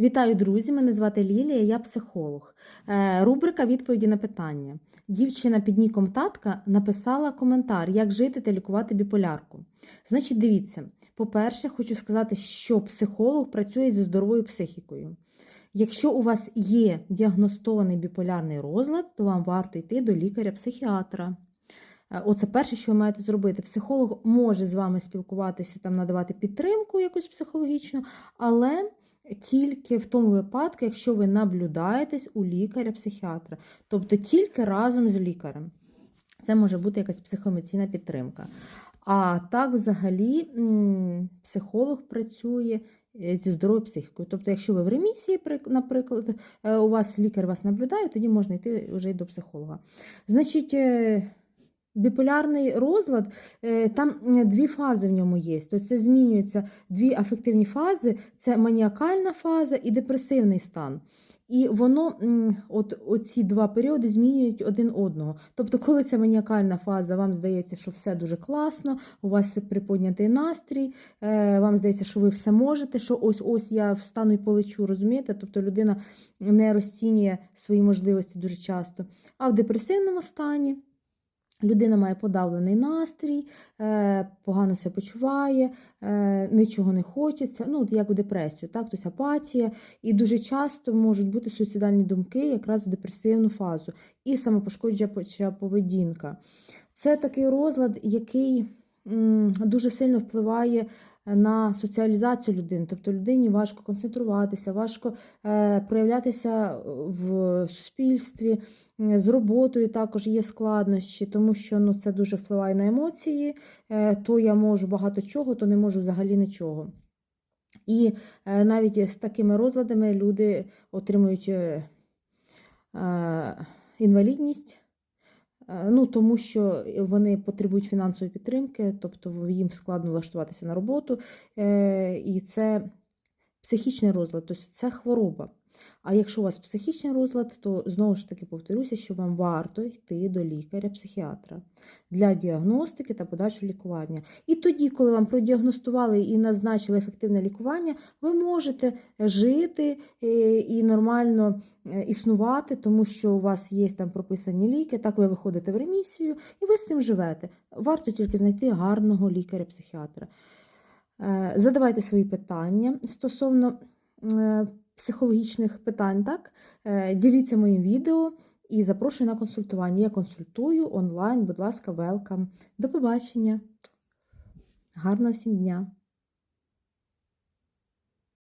Вітаю, друзі! Мене звати Лілія, я психолог. Е, Рубрика відповіді на питання. Дівчина під ніком татка написала коментар, як жити та лікувати біполярку. Значить, дивіться, по-перше, хочу сказати, що психолог працює зі здоровою психікою. Якщо у вас є діагностований біполярний розлад, то вам варто йти до лікаря-психіатра. Е, Оце перше, що ви маєте зробити. Психолог може з вами спілкуватися, там надавати підтримку якусь психологічну, але тільки в тому випадку, якщо ви наблюдаєтесь у лікаря-психіатра, тобто тільки разом з лікарем. Це може бути якась психоемоційна підтримка. А так, взагалі, психолог працює е, зі здоровою психікою. Тобто, якщо ви в ремісії, при- наприклад, е, у вас лікар вас наблюдає, тоді можна йти вже й до психолога. Значить, е, біполярний розлад, е, там дві фази в ньому є. Тобто це змінюються дві афективні фази: це маніакальна фаза і депресивний стан. І воно, от оці два періоди змінюють один одного. Тобто, коли це маніакальна фаза, вам здається, що все дуже класно, у вас приподнятий настрій, е, вам здається, що ви все можете, що ось ось я встану і полечу, розумієте? Тобто людина не розцінює свої можливості дуже часто. А в депресивному стані. Людина має подавлений настрій, е, погано себе почуває, е, нічого не хочеться, ну, як в депресію, так, тобто апатія. І дуже часто можуть бути суїцидальні думки якраз в депресивну фазу і самопошкоджуюча поведінка. Це такий розлад, який дуже сильно впливає на соціалізацію людини. Тобто людині важко концентруватися, важко е, проявлятися в суспільстві. З роботою також є складнощі, тому що ну, це дуже впливає на емоції. Е, То я можу багато чого, то не можу взагалі нічого. І е, навіть з такими розладами люди отримують інвалідність. Е, Ну, тому що вони потребують фінансової підтримки, тобто їм складно влаштуватися на роботу, е, і це психічний розлад, тобто це хвороба. А якщо у вас психічний розлад, то знову ж таки повторюся, що вам варто йти до лікаря-психіатра для діагностики та подальшого лікування. І тоді, коли вам продіагностували і назначили ефективне лікування, ви можете жити е, і нормально е, існувати, тому що у вас є там прописані ліки, так ви виходите в ремісію і ви з цим живете. Варто тільки знайти гарного лікаря-психіатра. Е, Задавайте свої питання стосовно психологічних питань, так? Е, Діліться моїм відео і запрошую на консультування. Я консультую онлайн, будь ласка, велкам. До побачення. Гарного всім дня!